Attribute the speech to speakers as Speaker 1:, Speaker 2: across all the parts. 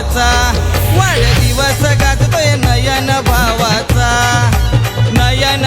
Speaker 1: भावाचा. वाढदिवस गाजतोय नयन भावाचा. नयन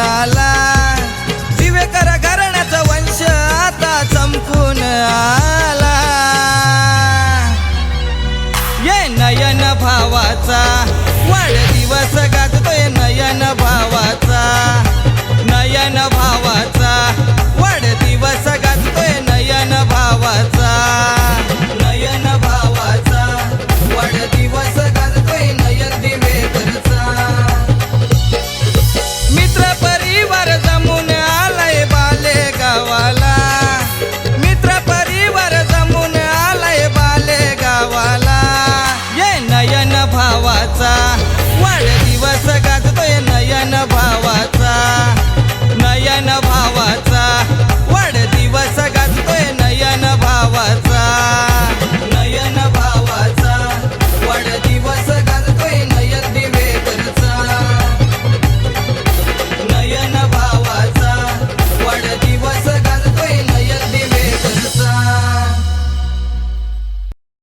Speaker 1: आला. दिवेकर घराण्याचा वंश आता चमकून आला. ये नयन भावाचा वाढदिवस गाजतोय नयन भावाचा. नयन भावाचा